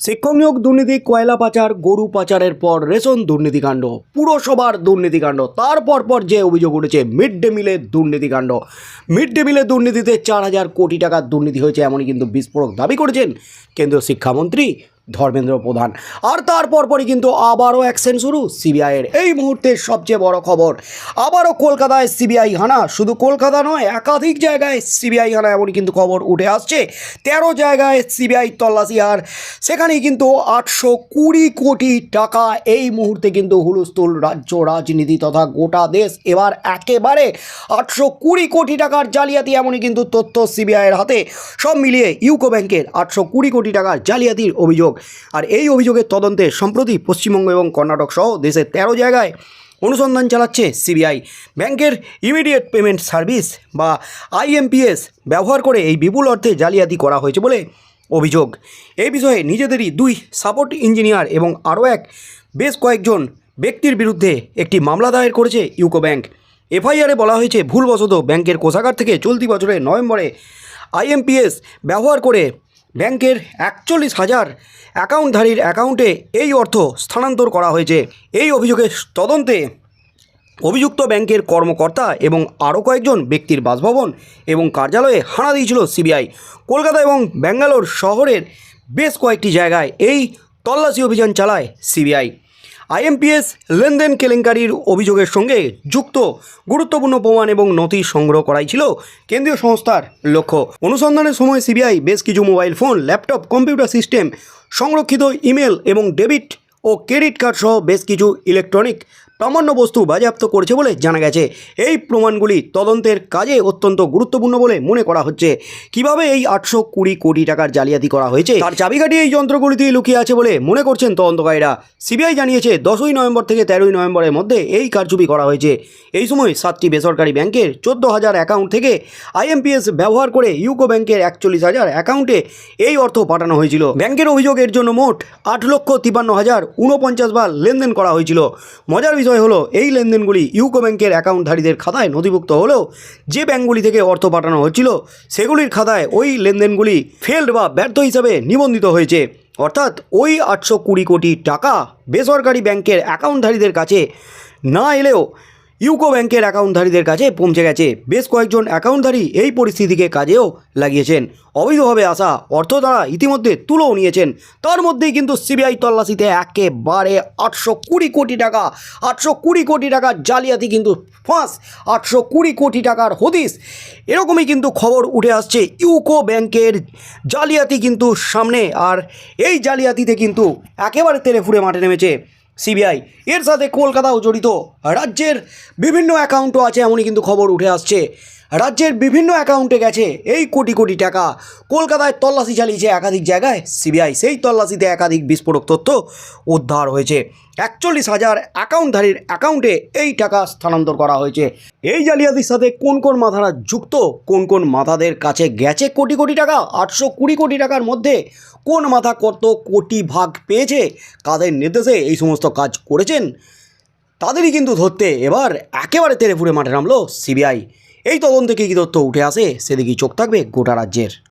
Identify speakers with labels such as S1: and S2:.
S1: শিক্ষক নিয়োগ দুর্নীতি, কয়লা পাচার, গরু পাচারের পর রেশন দুর্নীতিকাণ্ড পুরসভার দুর্নীতিকাণ্ড তারপর পর যে অভিযোগ উঠেছে, মিড ডে মিলের দুর্নীতিকাণ্ড মিড ডে মিলের দুর্নীতিতে চার হাজার কোটি টাকার দুর্নীতি হয়েছে এমনই কিন্তু বিস্ফোরক দাবি করেছেন কেন্দ্রীয় শিক্ষামন্ত্রী ধর্মেন্দ্র প্রধান। আর তারপর পরই কিন্তু আবারও অ্যাকশন শুরু সিবিআইয়ের এই মুহূর্তের সবচেয়ে বড় খবর, আবারও কলকাতায় সিবিআই হানা। শুধু কলকাতা নয়, একাধিক জায়গায় সিবিআই হানা এমনই কিন্তু খবর উঠে আসছে। তেরো জায়গায় সিবিআই তল্লাশি, আর সেখানেই কিন্তু আটশো কুড়ি কোটি টাকা এই মুহূর্তে কিন্তু হুলস্থুল রাজ্য রাজনীতি তথা গোটা দেশ। এবার একেবারে আটশো কুড়ি কোটি টাকার জালিয়াতি এমনই কিন্তু তথ্য সিবিআইয়ের হাতে। সব মিলিয়ে ইউকো ব্যাংকের আটশো কুড়ি কোটি টাকার জালিয়াতির অভিযোগ। আর এই অভিযোগের তদন্তে সম্প্রতি পশ্চিমবঙ্গ এবং কর্ণাটক সহ দেশের তেরো জায়গায় অনুসন্ধান চালাচ্ছে সিবিআই। ব্যাংকের ইমিডিয়েট পেমেন্ট সার্ভিস বা আইএমপিএস ব্যবহার করে এই বিপুল অর্থে জালিয়াতি করা হয়েছে বলে অভিযোগ। এই বিষয়ে নিজেদেরই দুই সাপোর্ট ইঞ্জিনিয়ার এবং আরও এক বেশ কয়েকজন ব্যক্তির বিরুদ্ধে একটি মামলা দায়ের করেছে ইউকো ব্যাংক। এফআইআরে বলা হয়েছে, ভুলবশত ব্যাংকের কোষাগার থেকে চলতি বছরের নভেম্বরে আইএমপিএস ব্যবহার করে ব্যাংকের একচল্লিশ হাজার অ্যাকাউন্টধারীর অ্যাকাউন্টে এই অর্থ স্থানান্তর করা হয়েছে। এই অভিযোগের তদন্তে অভিযুক্ত ব্যাংকের কর্মকর্তা এবং আরও কয়েকজন ব্যক্তির বাসভবন এবং কার্যালয়ে হানা দিয়েছিল সিবিআই। কলকাতা এবং ব্যাঙ্গালোর শহরের বেশ কয়েকটি জায়গায় এই তল্লাশি অভিযান চালায় সিবিআই। আইএমপিএস লেনদেন কেলেঙ্কারির অভিযোগের সঙ্গে যুক্ত গুরুত্বপূর্ণ প্রমাণ এবং নথি সংগ্রহ করাই ছিল কেন্দ্রীয় সংস্থার লক্ষ্য। অনুসন্ধানের সময় সিবিআই বেশ কিছু mobile phone, laptop, computer system, সংরক্ষিত ইমেল এবং ডেবিট ও ক্রেডিট কার্ড সহ বেশ কিছু ইলেকট্রনিক প্রামাণ্য বস্তু বাজেয়াপ্ত করেছে বলে জানা গেছে। এই প্রমাণগুলি তদন্তের কাজে অত্যন্ত গুরুত্বপূর্ণ বলে মনে করা হচ্ছে। কীভাবে এই আটশো কুড়ি কোটি টাকার জালিয়াতি করা হয়েছে? তার চাবিকাঠি এই যন্ত্রগুলিতেই লুকিয়ে আছে বলে মনে করছেন তদন্তকারীরা। সিবিআই জানিয়েছে, দশই নভেম্বর থেকে তেরোই নভেম্বরের মধ্যে এই কারচুপি করা হয়েছে। এই সময় সাতটি বেসরকারি ব্যাংকের চোদ্দ হাজার অ্যাকাউন্ট থেকে আইএমপিএস ব্যবহার করে ইউকো ব্যাংকের একচল্লিশ হাজার অ্যাকাউন্টে এই অর্থ পাঠানো হয়েছিল। ব্যাংকের অভিযোগের জন্য মোট আট লক্ষ তিপান্ন হাজার উনপঞ্চাশ বার লেনদেন করা হয়েছিল। মজার বিষয় হলো এই লেনদেনগুলি ইউকো ব্যাংকের অ্যাকাউন্টধারীদের খাতায় নথিভুক্ত হলেও যে ব্যাঙ্কগুলি থেকে অর্থ পাঠানো হচ্ছিল সেগুলির খাতায় ওই লেনদেনগুলি ফেল্ড বা ব্যর্থ হিসাবে নিবন্ধিত হয়েছে। অর্থাৎ ওই আটশো কুড়ি কোটি টাকা বেসরকারি ব্যাংকের অ্যাকাউন্টধারীদের কাছে না এলেও ইউকো ব্যাংকের অ্যাকাউন্টধারীদের কাছে পৌঁছে গেছে। বেশ কয়েকজন অ্যাকাউন্টধারী এই পরিস্থিতিকে কাজেও লাগিয়েছেন। অবৈধভাবে আসা অর্থ তারা ইতিমধ্যে তুলেও নিয়েছেন। তার মধ্যেই কিন্তু সিবিআই তল্লাশিতে একেবারে আটশো কুড়ি কোটি টাকা, আটশো কুড়ি কোটি টাকার জালিয়াতি কিন্তু ফাঁস, আটশো কুড়ি কোটি টাকার হদিস এরকমই কিন্তু খবর উঠে আসছে ইউকো ব্যাংকের জালিয়াতি কিন্তু সামনে। আর এই জালিয়াতিতে কিন্তু একেবারে তেলে ফুড়ে মাঠে নেমেছে। সিবিআই। এর সাথে কলকাতাও জড়িত। রাজ্যের বিভিন্ন অ্যাকাউন্টও আছে এমনই কিন্তু খবর উঠে আসছে। রাজ্যের বিভিন্ন অ্যাকাউন্টে গেছে এই কোটি কোটি টাকা। কলকাতায় তল্লাশি চালিয়েছে একাধিক জায়গায়। সিবিআই সেই তল্লাশিতে একাধিক বিস্ফোরক তথ্য উদ্ধার হয়েছে। একচল্লিশ হাজার অ্যাকাউন্টধারীর অ্যাকাউন্টে এই টাকা স্থানান্তর করা হয়েছে। এই জালিয়াতির সাথে কোন কোন মাথারা যুক্ত, কোন কোন মাথাদের কাছে গেছে কোটি কোটি টাকা, আটশো কুড়ি কোটি টাকার মধ্যে কোন মাথা কত কোটি ভাগ পেয়েছে, কাদের নির্দেশে এই সমস্ত কাজ করেছেন, তাদেরই কিন্তু ধরতে এবার একেবারে তেরে মাঠে নামলো সিবিআই। এই তদন্ত থেকে কী তথ্য উঠে আসে সেদিকেই চোখ থাকবে গোটা রাজ্যের।